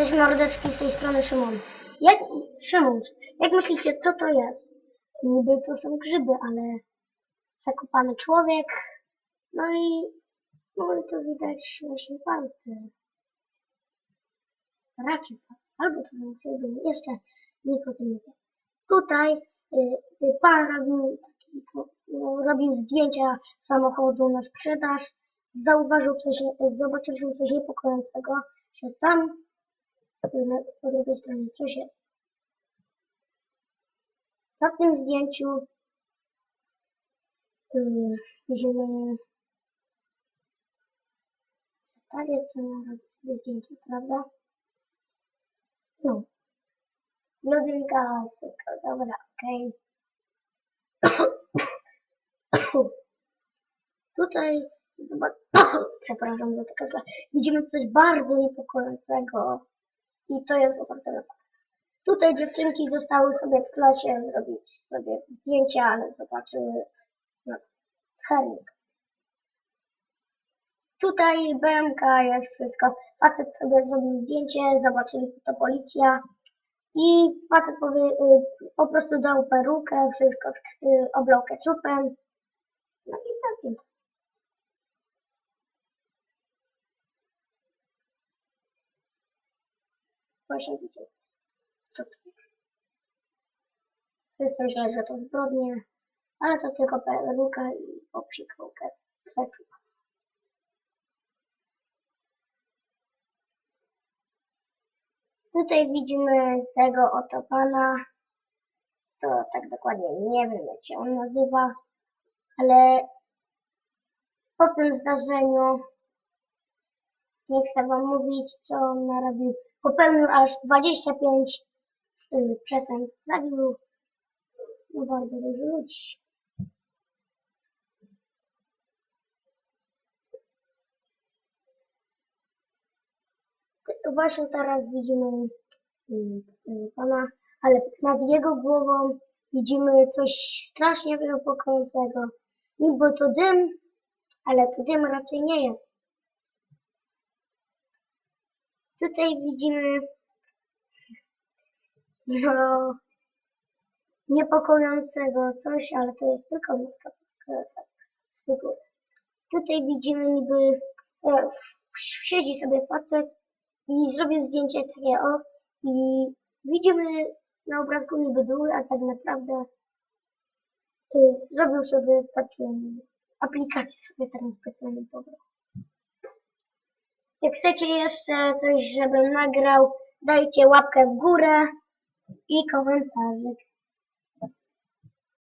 Cześć mordeczki, z tej strony Szymon. Jak, Szymon, jak myślicie, co to jest? Niby to są grzyby, ale zakopany człowiek. No i, no i to widać właśnie palce. Raczej palce. Albo to są grzyby. Jeszcze nikt o tym nie wie. Tutaj y, y, pan robił, taki, no, robił zdjęcia samochodu na sprzedaż. Zauważył coś, nie- zobaczyliśmy coś niepokojącego, że tam po drugiej stronie coś jest. Na tym zdjęciu yy, widzimy Zapalię to robić sobie zdjęcie, prawda? No. Blondynka, wszystko dobra, okej. Tutaj, zobacz, przepraszam za słowa, widzimy coś bardzo niepokojącego i to jest oparte na faktach. Tutaj dziewczynki zostały sobie w klasie zrobić sobie zdjęcia, ale zobaczyły no, hernik. Tutaj BMK jest wszystko. Facet sobie zrobił zdjęcie, zobaczyli to policja i facet powie, y, po prostu dał perukę, wszystko sk- y, oblał keczupem. No i tak. Właśnie widzimy. Co jest? Wszyscy myśleli, że to zbrodnie, ale to tylko peruka i popsikał keczup. Tutaj widzimy tego oto pana. To tak dokładnie nie wiem, jak się on nazywa, ale po tym zdarzeniu nie chcę wam mówić, co on narobił. Popełnił aż 25 y, przestępstw. Zabił no, bardzo dużo ludzi. Właśnie teraz widzimy y, y, pana, ale nad jego głową widzimy coś strasznie niepokojącego. Niby to dym, ale to dym raczej nie jest. Tutaj widzimy no niepokojącego coś, ale to jest tylko matka tak z góry. Tutaj widzimy niby e, siedzi sobie facet i zrobił zdjęcie takie o i widzimy na obrazku niby dół, a tak naprawdę e, zrobił sobie taką aplikację sobie taką specjalną pobrał. Jak chcecie jeszcze coś, żebym nagrał, dajcie łapkę w górę i komentarzyk.